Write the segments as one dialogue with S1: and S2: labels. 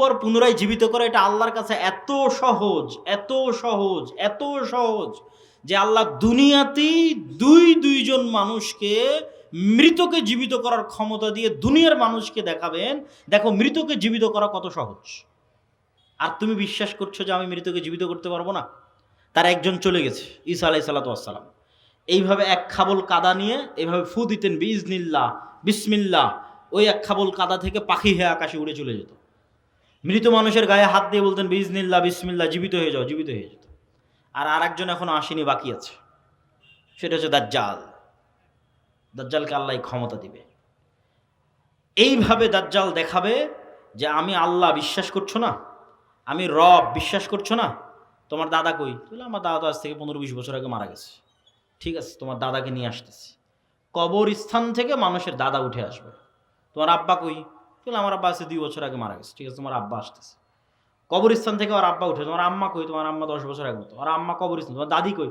S1: পর পুনরায় জীবিত করা, এটা আল্লাহর কাছে এত সহজ এত সহজ এত সহজ যে আল্লাহ দুনিয়াতেই দুই, দুইজন মানুষকে মৃতকে জীবিত করার ক্ষমতা দিয়ে দুনিয়ার মানুষকে দেখাবেন, দেখো মৃতকে জীবিত করা কত সহজ। আর তুমি বিশ্বাস করছ যে আমি মৃতকে জীবিত করতে পারব না? তার একজন চলে গেছে, ঈসা আলাই সাল্লাতাম এইভাবে এক খাবল কাদা নিয়ে এইভাবে ফু দিতেন বিজনিল্লা বিসমিল্লা ওই এক খাবল কাদা থেকে পাখি হয়ে আকাশে উড়ে চলে যেত। মৃত মানুষের গায়ে হাত দিয়ে বলতেন বিজনিল্লা বিসমিল্লা জীবিত হয়ে যাও, জীবিত হয়ে যেত। আর আরেকজন এখনও আসেনি, বাকি আছে। সেটা হচ্ছে দাজ্জাল। দাজ্জালকে আল্লাহ ক্ষমতা দিবে। এইভাবে দাজ্জাল দেখাবে যে, আমি আল্লাহ বিশ্বাস করছ না? আমি রব বিশ্বাস করছ না? তোমার দাদা কই? তাহলে আমার দাদা তো আজ থেকে পনেরো বিশ বছর আগে মারা গেছে। ঠিক আছে, তোমার দাদাকে নিয়ে আসতেছি। কবর স্থান থেকে মানুষের দাদা উঠে আসবে। তোমার আব্বা কই? তাহলে আমার আব্বা আছে, দুই বছর আগে মারা গেছে, ঠিক আছে? তোমার আব্বা আসতেছে। কবরস্থান থেকে আর আব্বা উঠে, তোমার আম্মা কই? তোমার আম্মা দশ বছর আগে মতো। আর আম্মা কবরস্থান, তোমার দাদি কই?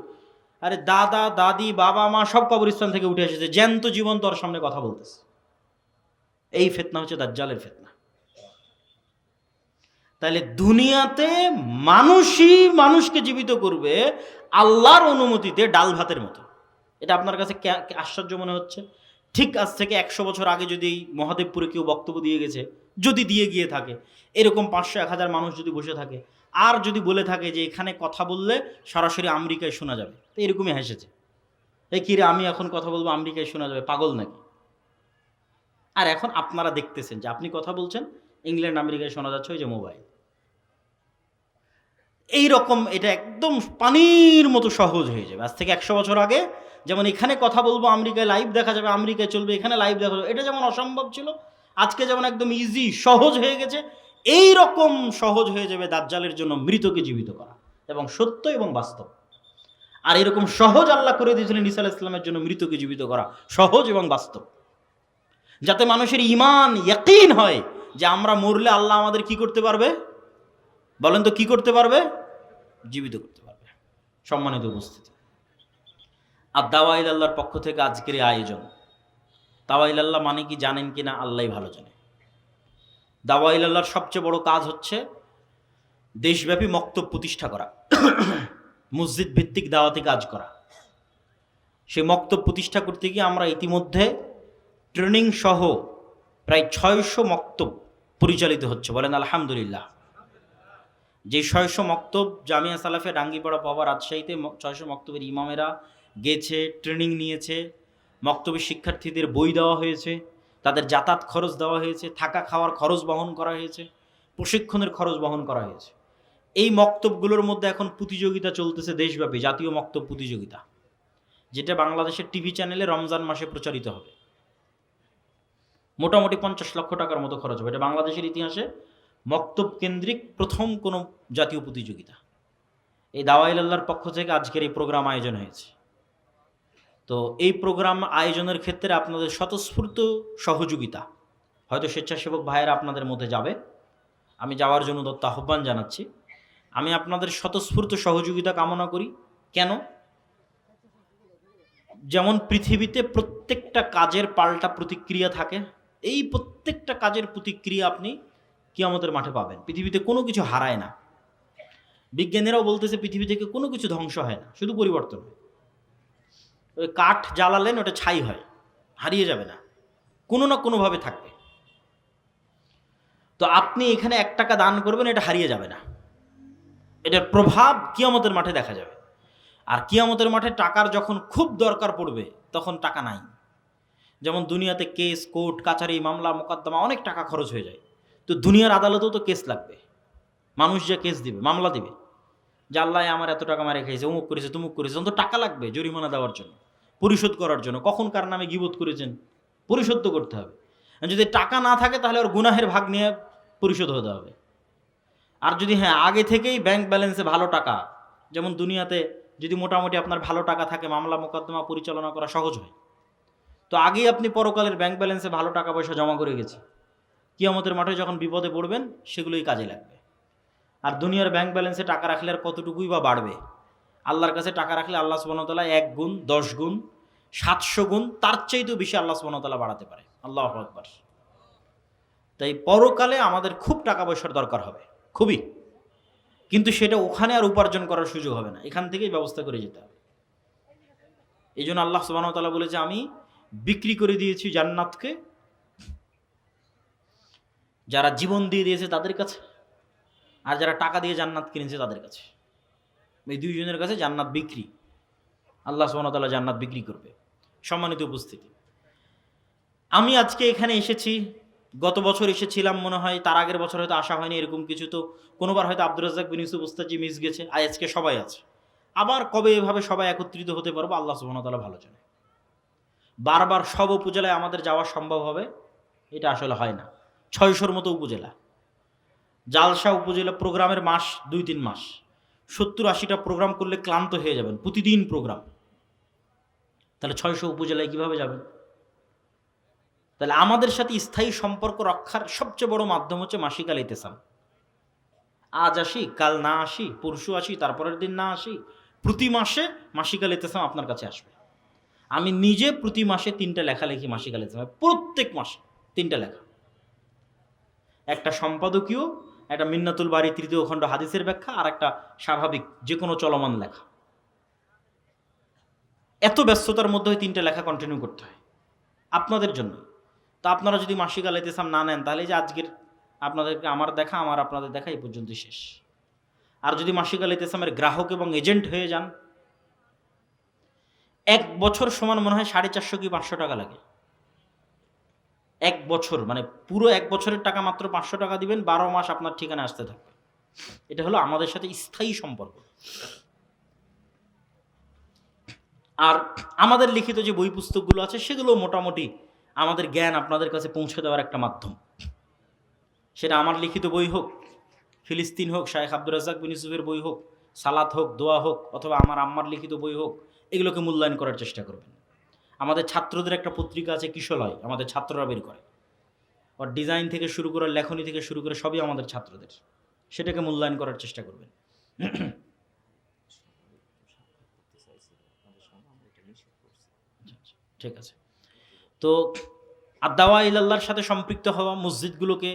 S1: আরে দাদা, দাদি, বাবা, মা সব কবরস্থান থেকে উঠে এসেছে, জ্যান্ত জীবন তোর সামনে কথা বলতেছে। এই ফেতনা হচ্ছে দাজ্জালের ফেতনা। তাহলে দুনিয়াতে মানুষই মানুষকে জীবিত করবে আল্লাহর অনুমতিতে ডাল ভাতের মতো। এটা আপনার কাছে আশ্চর্য মনে হচ্ছে? ঠিক আজ থেকে একশো বছর আগে যদি এই মহাদেবপুরে কেউ বক্তব্য দিয়ে গেছে, যদি দিয়ে গিয়ে থাকে, এরকম পাঁচশো এক হাজার মানুষ যদি বসে থাকে, আর যদি বলে থাকে যে এখানে কথা বললে সরাসরি আমেরিকায় শোনা যাবে, তো এরকমই হেসেছে। এই কিরে আমি এখন কথা বলব আমেরিকায় শোনা যাবে, পাগল নাকি? আর এখন আপনারা দেখতেছেন যে আপনি কথা বলছেন, ইংল্যান্ড, আমেরিকায় শোনা যাচ্ছে ওই যে মোবাইল। এই রকম এটা একদম পানির মতো সহজ হয়ে যাবে। আজ থেকে একশো বছর আগে যেমন এখানে কথা বলব, আমেরিকায় লাইভ দেখা যাবে, আমেরিকায় চলবে, এখানে লাইভ দেখা যাবে। এটা যেমন অসম্ভব ছিল, আজকে যেমন একদম ইজি সহজ হয়ে গেছে এই রকম সহজ হয়ে যাবে দাজ্জালের জন্য মৃতকে জীবিত করা। এবং সত্য এবং বাস্তব। আর এরকম সহজ আল্লাহ করে দিয়েছিলেন ইসা ইসলামের জন্য মৃতকে জীবিত করা। সহজ এবং বাস্তব। যাতে মানুষের ইমান ইয়াকিন হয় যে আমরা মরলে আল্লাহ আমাদের কি করতে পারবে? বলেন তো কি করতে পারবে? জীবিত করতে পারবে। সম্মানিত উপস্থিতি। আর দাওয়াইল আল্লাহর পক্ষ থেকে আজকের আয়োজন। দাওয়াইল আল্লাহ মানে কি জানেন কি না আল্লাহ ভালো জানে। দাওয়াইল আল্লাহর সবচেয়ে বড় কাজ হচ্ছে দেশব্যাপী মক্তব প্রতিষ্ঠা করা, মসজিদ ভিত্তিক দাওয়াতি কাজ করা। সেই মক্তব প্রতিষ্ঠা করতে গিয়ে আমরা ইতিমধ্যে ট্রেনিং সহ প্রায় ছয়শো মক্তব পরিচালিত হচ্ছে। বলেন আলহামদুলিল্লাহ। যে ছয়শো মক্তব জামিয়া সালাফে ডাঙ্গিপাড়া পাওয়া রাজশাহীতে ছয়শো মক্তবের ইমামেরা গেছে ট্রেনিং নিয়েছে মক্তবের শিক্ষার্থীদের বই দেওয়া হয়েছে, তাদের যাতায়াত খরচ দেওয়া হয়েছে, থাকা খাওয়ার খরচ বহন করা হয়েছে, প্রশিক্ষণের খরচ বহন করা হয়েছে। এই মক্তবগুলোর মধ্যে এখন প্রতিযোগিতা চলতেছে দেশব্যাপী, জাতীয় মক্তব প্রতিযোগিতা, যেটা বাংলাদেশের টিভি চ্যানেলে রমজান মাসে প্রচারিত হবে। মোটামুটি পঞ্চাশ লক্ষ টাকার মতো খরচ হবে। এটা বাংলাদেশের ইতিহাসে মক্তব কেন্দ্রিক প্রথম কোনো জাতীয় প্রতিযোগিতা। এই দাওয়াইল আল্লাহর পক্ষ থেকে আজকের এই প্রোগ্রাম আয়োজন হয়েছে। তো এই প্রোগ্রাম আয়োজনের ক্ষেত্রে আপনাদের স্বতঃস্ফূর্ত সহযোগিতা। হয়তো স্বেচ্ছাসেবক ভাইয়েরা আপনাদের মধ্যে যাবে। আমি যাওয়ার জন্য দত্ত আহ্বান জানাচ্ছি। আমি আপনাদের স্বতঃস্ফূর্ত সহযোগিতা কামনা করি। কেন? যেমন পৃথিবীতে প্রত্যেকটা কাজের পাল্টা প্রতিক্রিয়া থাকে, এই প্রত্যেকটা কাজের প্রতিক্রিয়া আপনি কিয়ামতের মাঠে পাবেন। পৃথিবীতে কোনো কিছু হারায় না। বিজ্ঞানীরাও বলতেছে পৃথিবী থেকে কোনো কিছু ধ্বংস হয় না, শুধু পরিবর্তন হয়। ওই কাঠ জ্বালালেন, ওটা ছাই হয়, হারিয়ে যাবে না। কোনো না কোনোভাবে থাকবে। তো আপনি এখানে এক টাকা দান করবেন, এটা হারিয়ে যাবে না। এটার প্রভাব কিয়ামতের মাঠে দেখা যাবে। আর কিয়ামতের মাঠে টাকার যখন খুব দরকার পড়বে, তখন টাকা নাই। যেমন দুনিয়াতে কেস, কোর্ট কাছারি মামলা, মোকদ্দমা, অনেক টাকা খরচ হয়ে যায়। তো দুনিয়ার আদালতেও তো কেস লাগবে। মানুষ যে কেস দিবে, মামলা দিবে। যে আল্লাহ আমার এত টাকা মারে খেয়েছে অমুক করেছে, তুমুক করেছে তখন তো টাকা লাগবে জরিমানা দেওয়ার জন্য, পরিশোধ করার জন্য। কখন কার নামে গিবোধ করেছেন? পরিশোধ তো করতে হবে। যদি টাকা না থাকে, তাহলে ওর গুনাহের ভাগ নিয়ে পরিশোধ হতে হবে। আর যদি হ্যাঁ আগে থেকেই ব্যাংক ব্যালেন্সে ভালো টাকা, যেমন দুনিয়াতে যদি মোটামুটি আপনার ভালো টাকা থাকে, মামলা মোকদ্দমা পরিচালনা করা সহজ হয়। তো আগেই আপনি পরকালের ব্যাংক ব্যালেন্সে ভালো টাকা পয়সা জমা করে গেছে কিয়ামতের মাঠে যখন বিপদে পড়বেন, সেগুলোই কাজে লাগবে। আর দুনিয়ার ব্যাংক ব্যালেন্সে টাকা রাখলে আর কতটুকুই বা বাড়বে? আল্লাহর কাছে টাকা রাখলে আল্লাহ সুবনতলা এক গুণ, দশ গুণ, সাতশো গুণ, তার চাইতেও বেশি আল্লাহ সুবনতলা বাড়াতে পারে। আল্লাহ আকবর। তাই পরকালে আমাদের খুব টাকা পয়সার দরকার হবে, খুবই। কিন্তু সেটা ওখানে আর উপার্জন করার সুযোগ হবে না, এখান থেকেই ব্যবস্থা করে যেতে হবে। এই জন্য আল্লাহ সুবাহতাল্লাহ বলেছে, আমি বিক্রি করে দিয়েছি জান্নাতকে, যারা জীবন দিয়ে দিয়েছে তাদের কাছে। আর যারা টাকা দিয়ে জান্নাত কিনেছে তাদের কাছে। এই দুইজনের কাছে জান্নাত বিক্রি। আল্লাহ সুবাহতাল্লাহ জান্নাত বিক্রি করবে। সম্মানিত উপস্থিতি। আমি আজকে এখানে এসেছি, গত বছর এসেছিলাম মনে হয়, তার আগের বছর হয়তো আসা হয়নি এরকম কিছু তো, কোনোবার হয়তো আব্দুর রাজাক বিন ইউসুফ উস্তাজি মিস গেছে আর আজকে সবাই আছে। আবার কবে এভাবে সবাই একত্রিত হতে পারব, আল্লাহ সুবাহতাল্লাহ ভালো জানে। বারবার সব উপজেলায় আমাদের যাওয়া সম্ভব হবে, এটা আসলে হয় না। ছয়শোর মতো উপজেলা। জালসা উপজেলা প্রোগ্রামের মাস দুই তিন মাস। সত্তর আশিটা প্রোগ্রাম করলে ক্লান্ত হয়ে যাবেন, প্রতিদিন প্রোগ্রাম। তাহলে ছয়শো উপজেলায় কীভাবে যাবেন? তাহলে আমাদের সাথে স্থায়ী সম্পর্ক রক্ষার সবচেয়ে বড় মাধ্যম হচ্ছে মাসিক আল ইতেসাম। আজ আসি, কাল না আসি, পরশু আসি, তারপরের দিন না আসি, প্রতি মাসে মাসিক আল ইতেসাম আপনার কাছে আসবে। আমি নিজে প্রতি মাসে তিনটা লেখা লিখি মাসিক আল প্রত্যেক মাসে তিনটা লেখা। একটা সম্পাদকীয় একটা মিন্নাতুল বাড়ি তৃতীয় খণ্ড হাদিসের ব্যাখ্যা আর একটা স্বাভাবিক যে কোনো চলমান লেখা। এত ব্যস্ততার মধ্যে ওই তিনটা লেখা কন্টিনিউ করতে হয় আপনাদের জন্য। তা আপনারা যদি মাসিক আল ইতেসাম না নেন, তাহলে যে আজকের আপনাদেরকে আমার দেখা, আমার আপনাদের দেখা এই পর্যন্ত শেষ। আর যদি মাসিক আল ইতেসামের গ্রাহক এবং এজেন্ট হয়ে যান, এক বছর সমান মনে হয় সাড়ে চারশো কি পাঁচশো টাকা লাগে। এক বছর মানে পুরো এক বছরের টাকা মাত্র পাঁচশো টাকা দিবেন, বারো মাস আপনার ঠিকানা আসতে থাকবে। এটা হলো আমাদের সাথে স্থায়ী সম্পর্ক। আর আমাদের লিখিত যে বই পুস্তকগুলো আছে, সেগুলো মোটামুটি আমাদের জ্ঞান আপনাদের কাছে পৌঁছে দেওয়ার একটা মাধ্যম। সেটা আমার লিখিত বই হোক, ফিলিস্তিন হোক শাহেখ আব্দুর রাজাক বিন ইউসুফের বই হোক, সালাত হোক, দোয়া হোক, অথবা আমার আম্মার লিখিত বই হোক, এগুলোকে মূল্যায়ন করার চেষ্টা করবেন। আমাদের ছাত্রদের একটা পত্রিকা আছে কিশলয় আমাদের ছাত্ররা বের করে। ওর ডিজাইন থেকে শুরু করে, লেখনী থেকে শুরু করে সবই আমাদের ছাত্রদের। সেটাকে মূল্যায়ন করার চেষ্টা করবেন। ঠিক আছে। তো আদাওয়া ইল্লাহর সাথে সম্পৃক্ত হওয়া মসজিদগুলোকে,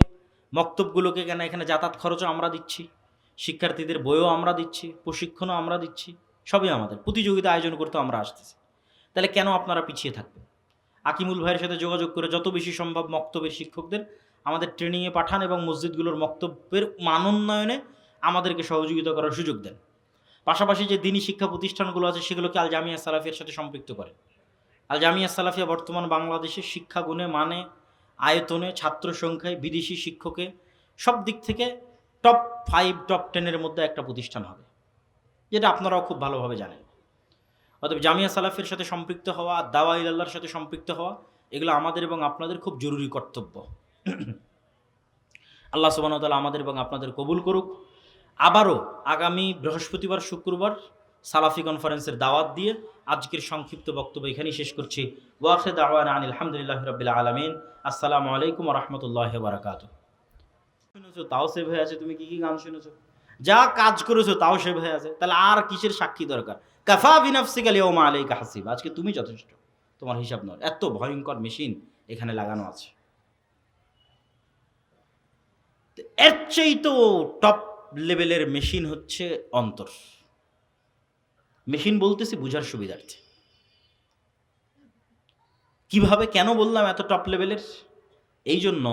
S1: মক্তবগুলোকে, কেন এখানে যাতায়াত খরচও আমরা দিচ্ছি, শিক্ষার্থীদের বইও আমরা দিচ্ছি, প্রশিক্ষণও আমরা দিচ্ছি, সবই আমাদের। প্রতিযোগিতা আয়োজন করতে আমরা আসতেছি। তাহলে কেন আপনারা পিছিয়ে থাকবেন? আকিমুল ভাইয়ের সাথে যোগাযোগ করে যত বেশি সম্ভব মক্তবের শিক্ষকদের আমাদের ট্রেনিংয়ে পাঠান এবং মসজিদগুলোর মক্তব্যের মানোন্নয়নে আমাদেরকে সহযোগিতা করার সুযোগ দেন। পাশাপাশি যে দিনী শিক্ষা প্রতিষ্ঠানগুলো আছে, সেগুলোকে আল জামিয়া সালাফিয়ার সাথে সম্পৃক্ত করেন। আল জামিয়া সালাফিয়া বর্তমান বাংলাদেশের শিক্ষা গুণে মানে আয়তনে, ছাত্র সংখ্যায়, বিদেশি শিক্ষকে সব দিক থেকে টপ ফাইভ টপ টেনের মধ্যে একটা প্রতিষ্ঠান হবে। যেটা আপনারাও খুব ভালোভাবে জানেন। অতএব জামিয়া সালাফের সাথে সম্পৃক্ত হওয়া, দাওয়া ইল্লাহর সাথে সম্পৃক্ত হওয়া, এগুলো আমাদের এবং আপনাদের খুব জরুরি কর্তব্য। আল্লাহ সুবাহতালা আমাদের এবং আপনাদের কবুল করুক। আবারও আগামী বৃহস্পতিবার, শুক্রবার সালাফি কনফারেন্সের দাওয়াত দিয়ে আজকের সংক্ষিপ্ত বক্তব্য এখানেই শেষ করছি। ওয়াফে দাওয়ান আন আলহামদুলিল্লাহ রবিল আলমিন। আসসালামু আলাইকুম রহমতুল্লাহ বারাকাত শুনেছো? তাও সেভ হয়ে আছে, তুমি কি কি গান শুনেছো? যা কাজ করেছ তাও সেভ হয়ে আছে। তাহলে আর কিসের সাক্ষী দরকার? কাফা বিনাফসিকালি ওমা আলাইকা হাসিব। আজকে তুমি যথেষ্ট। তোমার হিসাব নয়। এত ভয়ঙ্কর মেশিন এখানে লাগানো আছে। এর চেয়ে তো টপ লেভেলের মেশিন হচ্ছে অন্তর। মেশিন বলতেছি বুঝার সুবিধার্থে। কীভাবে, কেন বললাম এত টপ লেভেলের এই জন্য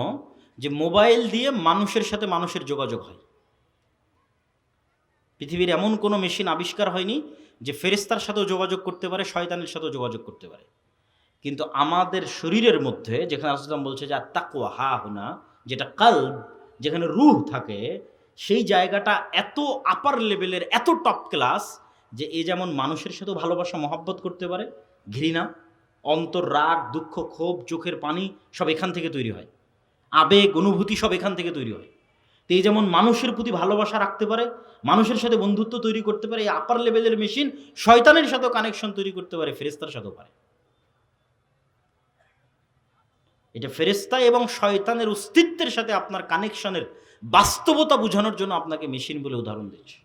S1: যে মোবাইল দিয়ে মানুষের সাথে মানুষের যোগাযোগ হয়। পৃথিবীর এমন কোনো মেশিন আবিষ্কার হয়নি যে ফেরেস্তার সাথেও যোগাযোগ করতে পারে, শয়তানের সাথেও যোগাযোগ করতে পারে। কিন্তু আমাদের শরীরের মধ্যে, যেখানে আসলাম বলছে যে তাকুয়া হা হুনা, যেটা কাল যেখানে রুহ থাকে, সেই জায়গাটা এত আপার লেভেলের এত টপ ক্লাস যে এ যেমন মানুষের সাথেও ভালোবাসা, মহাব্বত করতে পারে, ঘৃণা, অন্তর, রাগ, দুঃখ, ক্ষোভ, চোখের পানি সব এখান থেকে তৈরি হয়। আবেগ, অনুভূতি সব এখান থেকে তৈরি হয়। তো যেমন মানুষের প্রতি ভালোবাসা রাখতে পারে, মানুষের সাথে বন্ধুত্ব তৈরি করতে পারে, এই আপার লেভেলের মেশিন শয়তানের সাথেও কানেকশন তৈরি করতে পারে ফেরেস্তার সাথেও পারে। এটা ফেরেস্তা এবং শয়তানের অস্তিত্বের সাথে আপনার কানেকশনের বাস্তবতা বোঝানোর জন্য আপনাকে মেশিন বলে উদাহরণ দিচ্ছি।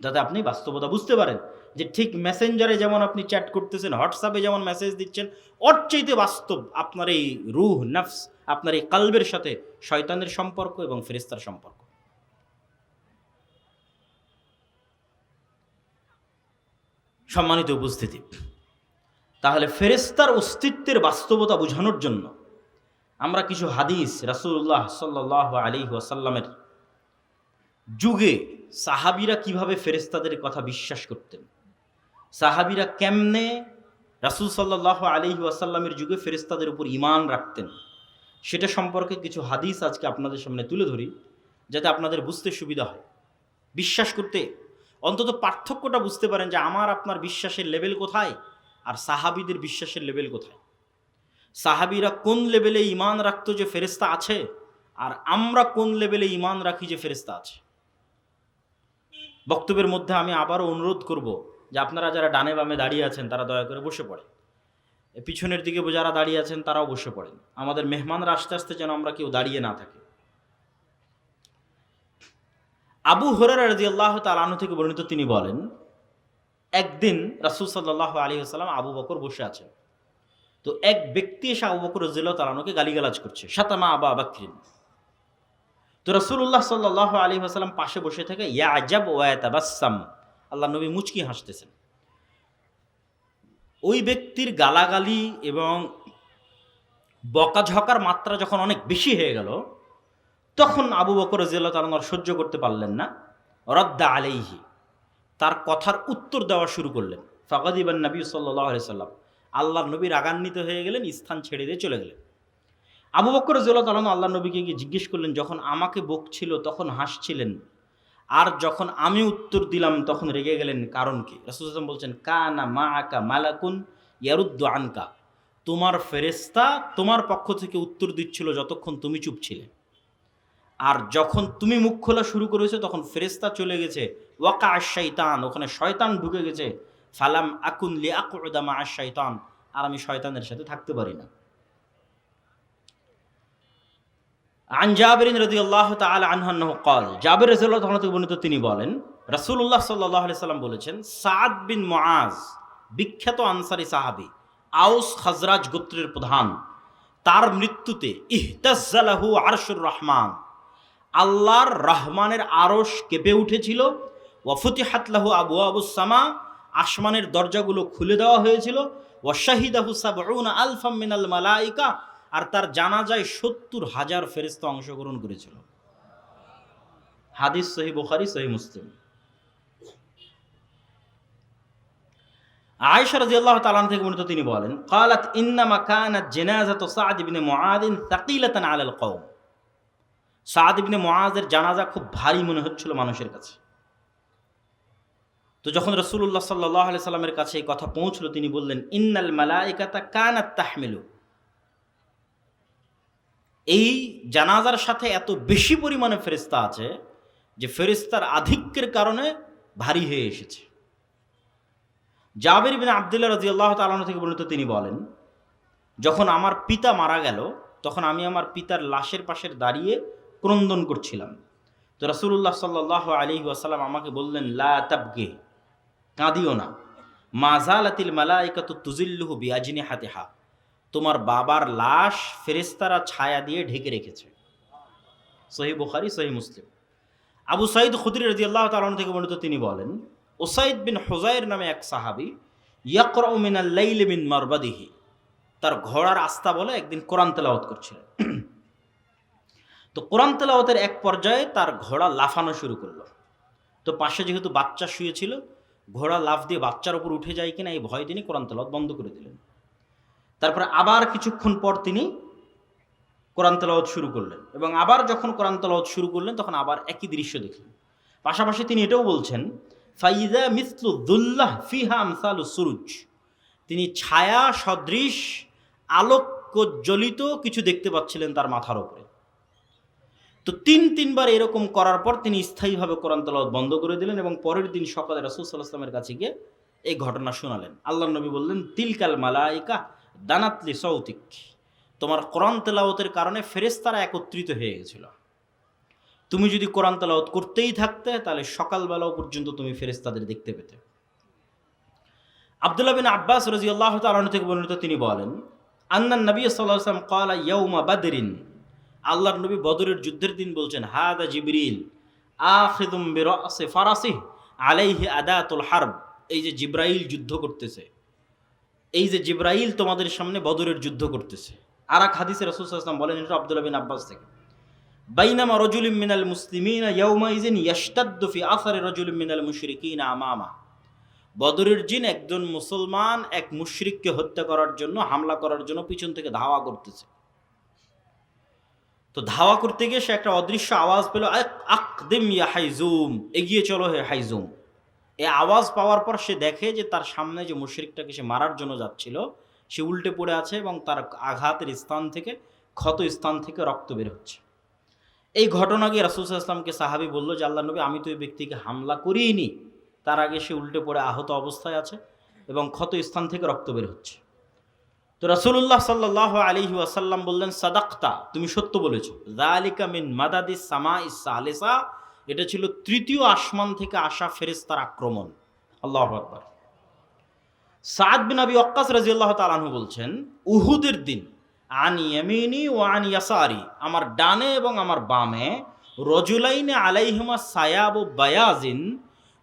S1: যাতে আপনি বাস্তবতা বুঝতে পারেন যে ঠিক মেসেঞ্জারে যেমন আপনি চ্যাট করতেছেন হোয়াটসঅ্যাপে যেমন মেসেজ দিচ্ছেন, ওর চাইতে বাস্তব আপনার এই রুহ, নফস আপনার এই কালবের সাথে শয়তানের সম্পর্ক এবং ফেরেস্তার সম্পর্ক। সম্মানিত উপস্থিতি, তাহলে ফেরেস্তার অস্তিত্বের বাস্তবতা বোঝানোর জন্য আমরা কিছু হাদিস রাসূলুল্লাহ সাল্লাহ আলী ওয়াসাল্লামের যুগে সাহাবিরা কীভাবে ফেরেস্তাদের কথা বিশ্বাস করতেন? সাহাবিরা কেমনে রাসূল সাল্লাহ আলী ওয়াসাল্লামের যুগে ফেরেস্তাদের উপর ইমান রাখতেন? সেটা সম্পর্কে কিছু হাদিস আজকে আপনাদের সামনে তুলে ধরি, যাতে আপনাদের বুঝতে সুবিধা হয়। বিশ্বাস করতে, অন্তত পার্থক্যটা বুঝতে পারেন যে আমার, আপনার বিশ্বাসের লেভেল কোথায় আর সাহাবিদের বিশ্বাসের লেভেল কোথায়। সাহাবিরা কোন লেভেলে ইমান রাখতো যে ফেরেস্তা আছে আর আমরা কোন লেভেলে ইমান রাখি যে ফেরেস্তা আছে। বক্তব্যের মধ্যে আমি আবারও অনুরোধ করব যে আপনারা যারা ডানে বামে দাঁড়িয়ে আছেন, তারা দয়া করে বসে পড়েন। পিছনের দিকে যারা দাঁড়িয়ে আছেন, তারাও বসে পড়েন। আমাদের মেহমানরা আস্তে আস্তে যেন আমরা কেউ দাঁড়িয়ে না থাকি। আবু হরার রাজি আল্লাহ তালানু থেকে বর্ণিত তিনি বলেন, একদিন রাসুল সাল্লাহ আলী আসসালাম আবু বকর বসে আছেন। তো এক ব্যক্তি এসে আবু বকর রজিল্লাহ তালানুকে গালিগালাজ করছে, সাতামা আবা বাকরিন। তো রসুল্লাহ সাল্লাহ আলী আসসালাম পাশে বসে থেকে ইয়া আজাব ওয়াতাবাসাম আল্লাহ নবী মুচকি হাসতেছেন। ওই ব্যক্তির গালাগালি এবং বকাঝকার মাত্রা যখন অনেক বেশি হয়ে গেল, তখন আবু বকর রাজিয়াল্লাহ তালার সহ্য করতে পারলেন না। রদ্দা আলাইহি, তার কথার উত্তর দেওয়া শুরু করলেন। ফাকাদিবান নবী সাল্লাহ সাল্লাম আল্লাহ নবী রাগান্বিত হয়ে গেলেন, স্থান ছেড়ে দিয়ে চলে গেলেন। আবু বকর রাজিয়াল্লাহ তালান আল্লাহ নবীকে গিয়ে জিজ্ঞেস করলেন, যখন আমাকে বকছিল তখন হাসছিলেন আর যখন আমি উত্তর দিলাম, তখন রেগে গেলেন কারণ কি? রাসুল আসলাম বলছেন, কানা মা আকা মালাকুন ইয়ারুদ্দ আনকা। তোমার ফেরেস্তা তোমার পক্ষ থেকে উত্তর দিচ্ছিল যতক্ষণ তুমি চুপ ছিলে। আর যখন তুমি মুখ খোলা শুরু করেছ, তখন ফেরেস্তা চলে গেছে, ওয়াকা শৈতান ওখানে শয়তান ঢুকে গেছে, ফালাম আকুন লি আকুদামা শৈতান আর আমি শয়তানের সাথে থাকতে পারি না। আন জাবিরিন রদি আল্লাহ তাল আনহান্নহ কল জাবির রসুল্লাহ থেকে বর্ণিত তিনি বলেন রসুল্লাহ সাল্লাহ সাল্লাম বলেছেন সাদ বিন মোয়াজ বিখ্যাত আনসারি সাহাবি, আউস খাজরাজ গোত্রের প্রধান, তার মৃত্যুতে ইহতাজালাহু আরশুর রহমান, আল্লাহর রহমানের আরশ কেঁপে উঠেছিল ওয়ফতি হাতলাহু আবু আবু সামা, আসমানের দরজাগুলো খুলে দেওয়া হয়েছিল ওয়াশাহিদাহু সাবউন আলফাম মিনাল মালাইকা আর তার জানা যায় সত্তর হাজার ফেরিস্তা অংশগ্রহণ করেছিল হাদিস সহি বুখারি সহি মুসলিম আয়েশা রাদিয়াল্লাহু তাআলা থেকে বর্ণিত তিনি বলেন قالت انما كانت جنازه سعد بن معاذ ثقيله على القوم সাদ ইবনে মুআজের জানাজা খুব ভারী মনে হচ্ছিল মানুষের কাছে তো যখন রসুল্লাহ সাল্লাহ আলি সাল্লামের কাছে এই কথা পৌঁছলো তিনি বললেন ইন্নাল মালাইকাতা কানাত তাহমিলু এই জানাজার সাথে এত বেশি পরিমাণে ফেরিস্তা আছে যে ফেরিস্তার আধিক্যের কারণে ভারী হয়ে এসেছে। জাবির বিন আবদুল্লাহ রাজি আল্লাহ তালন থেকে বর্ণিত তিনি বলেন, যখন আমার পিতা মারা গেল, তখন আমি আমার পিতার লাশের পাশে দাঁড়িয়ে ক্রন্দন করছিলাম। তো রসুল্লাহ সাল্লাহ আলী ওয়াসাল্লাম আমাকে বললেন, লা তাবগে, কাঁদিও না। মাজালাতিল মালাইকাত তুজিল্লুহু বিয়াজিনী হাতেহা তোমার বাবার লাশ ফেরেস্তারা ছায়া দিয়ে ঢেকে রেখেছে। সহি বুখারি সহি মুসলিম। আবু সাইদ খুদরি রাজি আল্লাহ তালন থেকে বর্ণিত তিনি বলেন ওসাইদ বিন হোজাইর নামে এক সাহাবি, ইয়াকরাউ মিনাল্লাইল বিন মারবাদিহি। তার ঘোড়ার আস্থা বলে একদিন কোরআন তেলাওয়াত করছিলেন। তো কোরআন তেলাওয়াতের এক পর্যায়ে তার ঘোড়া লাফানো শুরু করল। তো পাশে যেহেতু বাচ্চা শুয়েছিল, ঘোড়া লাফ দিয়ে বাচ্চার উপর উঠে যায় কিনা এই ভয় তিনি কোরআন তেলাওয়াত বন্ধ করে দিলেন। তারপরে আবার কিছুক্ষণ পর তিনি কোরআন তেলাওয়াত শুরু করলেন এবং আবার যখন কোরআন তেলাওয়াত শুরু করলেন, তখন আবার একই দৃশ্য দেখলেন। পাশাপাশি তিনি এটাও বলছেন, ফাইজা মিসলু দুল্লাহ ফিহা আমসালু সুরুজ। তিনি ছায়া, সদৃশ, আলোকজ্বলিত কিছু দেখতে পাচ্ছিলেন তার মাথার ওপরে তো তিন তিনবার এরকম করার পর তিনি স্থায়ীভাবে কোরআন তেলাওয়াত বন্ধ করে দিলেন এবং পরের দিন সকালে রাসুল সাল্লাহ আসলামের কাছে গিয়ে এই ঘটনা শোনালেন। আল্লাহ নবী বললেন, তিলকাল মালাইকা দানাতলি সৌতিক। তোমার কোরআন তেলাওতের কারণে ফেরেস্তারা একত্রিত হয়ে গেছিল। তুমি যদি কোরআন তেলাওত করতেই থাকতে, তাহলে সকালবেলাও পর্যন্ত তুমি ফেরেস্তাদের দেখতে পেতে। আবদুল্লাহ বিন আব্বাস রাজি আল্লাহ তালন থেকে বর্ণিত তিনি বলেন আন্নান নবী সাল্লাম কালা ইয়ৌমা বাদরিন। আল্লাহর নবী বদরের যুদ্ধের দিন বলছেন, হাদা জিবরিল আখিদুম বিরাসি ফারাসিহ আদাতুল হারব। এই যে জিব্রাইল যুদ্ধ করতেছে এই যে জিব্রাইল তোমাদের সামনে বদরের যুদ্ধ করতেছে। আর এক হাদিসে রসুল সাল্লাম বলেন, এটা আবদুল্লাহ বিন আব্বাস থেকে। বাইনামা রজুলিম মিনাল মুসলিমিন ইয়াউমাইজিন ইয়াশতাদ্দু ফি আসারি রজুলিম মিনাল মুশরিকিন আমামা। বদরের জিন একজন মুসলমান এক মুশরিককে হত্যা করার জন্য, হামলা করার জন্য পিছন থেকে ধাওয়া করতেছে। তো ধাওয়া করতে গিয়ে সে একটা অদৃশ্য আওয়াজ পেল আকদিম ইয়া হাইজুম, এগিয়ে চলো হে হাইজুম। এই আওয়াজ পাওয়ার পর সে দেখে যে তার সামনে যে মুশরিকটাকে সে মারার জন্য যাচ্ছিল, সে উল্টে পড়ে আছে এবং তার আঘাতের স্থান থেকে, ক্ষত স্থান থেকে রক্ত বের হচ্ছে। এই ঘটনা গিয়ে রাসুল ইসলামকে সাহাবি বলল, যে আল্লাহ নবী, আমি তো এই ব্যক্তিকে হামলা করিনি। তার আগে সে উল্টে পড়ে আহত অবস্থায় আছে এবং ক্ষত স্থান থেকে রক্ত বের হচ্ছে। তো রাসুল্লাহ সাল্লাহ আলী ওয়াসাল্লাম বললেন, সাদাক্তা, তুমি সত্য বলেছ। জালিকা মিন মাদাদি সামা ইসা আলেসা এটা ছিল তৃতীয় আসমান থেকে আসা ফেরেস্তার আক্রমণ। আল্লাহ আকবর। সাদ বিন আবি অক্কাস রাজিউল্লাহ তালাহু বলছেন, উহুদের দিন, আন ইয়ামিনি ও আন ইয়াসারি, আমার ডানে এবং আমার বামে, রজুলাইনে আলাইহিমা সায়াব ও বায়াজিন,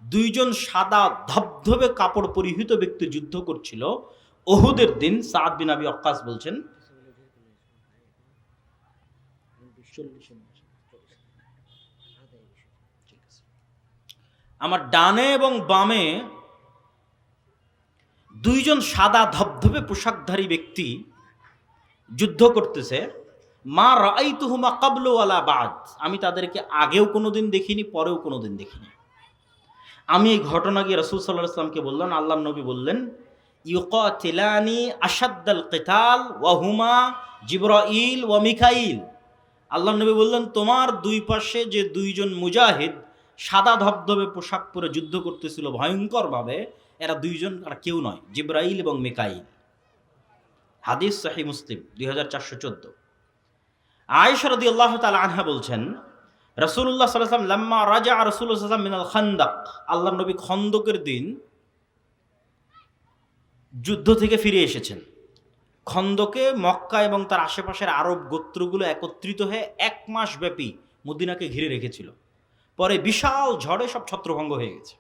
S1: দুইজন সাদা ধবধবে কাপড় পরিহিত ব্যক্তি যুদ্ধ করছিল। ওহুদের দিন, সাদ বিন আবি অক্কাস বলছেন আমার ডানে এবং বামে দুইজন সাদা ধবধবে পোশাকধারী ব্যক্তি যুদ্ধ করতেছে, মা রাই তুহুমা কাবলওয়ালা বাদ আমি তাদেরকে আগেও কোনোদিন দেখিনি, পরেও কোনোদিন দেখিনি। আমি এই ঘটনা গিয়ে রসুল সাল্লাহ আসলামকে বললাম, আল্লাহ নবী বললেন, ইউকাতিলানি আসাদ্দাল কেতাল ওয়াহুমা জিব্রাইল ওয়া মিখাইল আল্লাহ নবী বললেন, তোমার দুই পাশে যে দুইজন মুজাহিদ সাদা ধবধবে পোশাক পরে যুদ্ধ করতেছিল ভয়ঙ্করভাবে, এরা দুইজন, আর কেউ নয়, জিব্রাইল এবং মেকাইল। হাদিস সাহি মুসলিম, দুই হাজার চারশো চোদ্দ। আয়েশরদি আল্লাহ তালা আনহা বলছেন রসুল্লাহ সাল্লাম লাম্মা রাজা রসুল্লাহ মিনাল খান্দাক আল্লাহ নবী খন্দকের দিন যুদ্ধ থেকে ফিরে এসেছেন। খন্দকে মক্কা এবং তার আশেপাশের আরব গোত্রগুলো একত্রিত হয়ে এক মাস ব্যাপী মদিনাকে ঘিরে রেখেছিল। পরে বিশাল ঝড়ে সব ছত্রভঙ্গ হয়ে গেছে।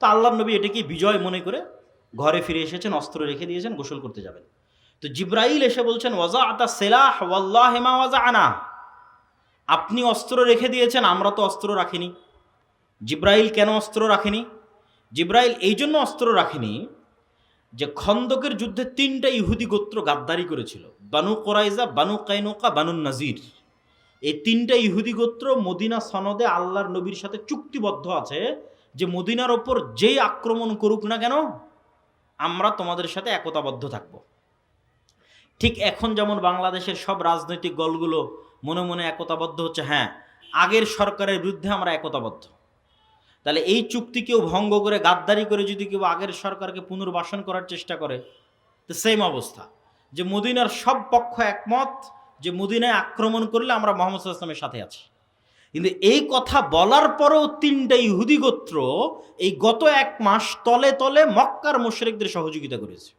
S1: তো আল্লাহ নবী এটাকে বিজয় মনে করে ঘরে ফিরে এসেছেন, অস্ত্র রেখে দিয়েছেন, গোসল করতে যাবেন। তো জিব্রাইল এসে বলছেন ওয়াজা আতা সেলাহ, ওয়াল্লাহ হেমা ওয়াজা আনা আপনি অস্ত্র রেখে দিয়েছেন, আমরা তো অস্ত্র রাখিনি। জিব্রাইল কেন অস্ত্র রাখেনি? জিব্রাইল এই জন্য অস্ত্র রাখেনি যে খন্দকের যুদ্ধে তিনটা ইহুদি গোত্র গাদ্দারি করেছিল। Banu Qurayza Banu Qaynuqa, Banu Nadir. এই তিনটা ইহুদি গোত্র মদিনা সনদে আল্লাহর নবীর সাথে চুক্তিবদ্ধ আছে যে মদিনার ওপর যেই আক্রমণ করুক না কেন, আমরা তোমাদের সাথে একতাবদ্ধ থাকব। ঠিক এখন যেমন বাংলাদেশের সব রাজনৈতিক দলগুলো মনে মনে একতাবদ্ধ হচ্ছে হ্যাঁ আগের সরকারের বিরুদ্ধে আমরা একতাবদ্ধ। তাহলে এই চুক্তি কেউ ভঙ্গ করে, গাদ্দারি করে যদি কেউ আগের সরকারকে পুনর্বাসন করার চেষ্টা করে, তো সেম অবস্থা। যে মদিনার সব পক্ষ একমত যে মদিনায় আক্রমণ করলে আমরা মোহাম্মদ ইসলামের সাথে আছি। কিন্তু এই কথা বলার পরেও তিনটা ইহুদি গোত্র এই গত এক মাস তলে তলে মক্কার মুশরিকদের সহযোগিতা করেছে।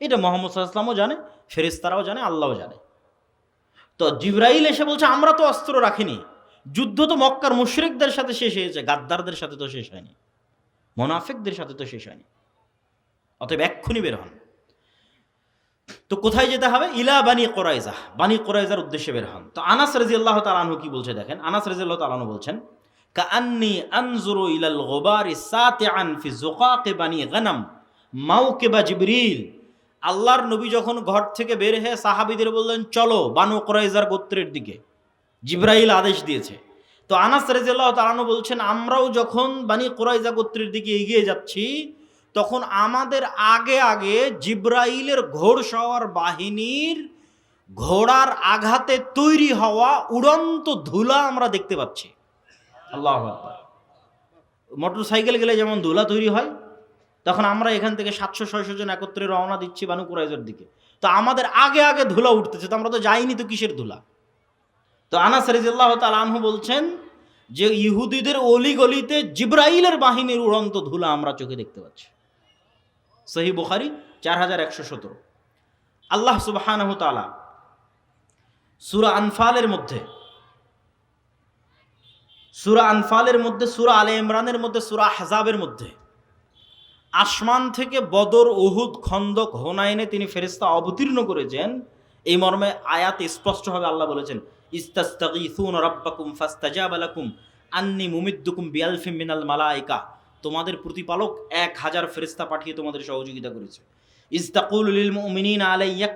S1: এটা মোহাম্মদ ইসলামও জানে ফেরেস্তারাও জানে, আল্লাহও জানে। তো জিব্রাইল এসে বলছে, আমরা তো অস্ত্র রাখিনি। যুদ্ধ তো মক্কার মুশরিকদের সাথে শেষ হয়েছে, গাদ্দারদের সাথে তো শেষ হয়নি। মোনাফিকদের সাথে তো শেষ হয়নি। অতএব এক্ষুনি বের হন। তো কোথায় যেতে হবে? ইলা বানি কোরাইজা, বানি কোরাইজার উদ্দেশ্যে বের হন। তো আনাস রাজি আল্লাহ তালানহু কি বলছে দেখেন? আনাস রাজি আল্লাহ তালানহু বলছেন, কাআন্নি আনজুরু ইলাল সাতিআন ফি জিবরিল। আল্লাহর নবী যখন ঘর থেকে বের হয়ে সাহাবিদের বললেন, চলো বানু কোরাইজার গোত্রের দিকে। জিব্রাইল আদেশ দিয়েছে। তো আনাস রেজাল্লাহ তালানু বলছেন, আমরাও যখন বানি কোরাইজা গোত্রের দিকে এগিয়ে যাচ্ছি তখন আমাদের আগে আগে জিব্রাইলের ঘোড় সওয়ার বাহিনীর ঘোড়ার আঘাতে তৈরি হওয়া উড়ন্ত ধুলা আমরা দেখতে পাচ্ছি। আল্লাহ মোটর সাইকেল গেলে যেমন ধুলা তৈরি হয় তখন আমরা এখান থেকে সাতশো ছয়শো জন একত্রে রওনা দিচ্ছি বানু কুরাইজের দিকে। তো আমাদের আগে আগে ধুলা উঠতেছে তো আমরা তো যাইনি তো কিসের ধুলা? তো আনাস রিজাল্লাহ তালানহু বলছেন যে ইহুদিদের অলিগলিতে জিব্রাইলের বাহিনীর উড়ন্ত ধুলা আমরা চোখে দেখতে পাচ্ছি। সহি বুখারি, চার হাজার একশো সতেরো। আল্লাহ সুবাহানহ সুরা আনফালের মধ্যে, সুরা আনফালের মধ্যে, সুরা আলে ইমরানের মধ্যে, সুরা হাজাবের মধ্যে আসমান থেকে বদর, উহুদ, খন্দক, হোনাইনে তিনি ফেরিস্তা অবতীর্ণ করেছেন। এই মর্মে আয়াত স্পষ্টভাবে আল্লাহ বলেছেন, ইস্তাস্তাগীসুন রাব্বাকুম ফাস্তাজাবা লাকুম, আন্নি মুমিদ্দুকুম বিআলফিম মিনাল মালাইকা। তোমাদের প্রতিপালক এক হাজার ফেরিস্তা পাঠিয়ে তোমাদের সহযোগিতা করেছে। ইস্তাকুল আলাই মুমিনিনা আলাইয়াক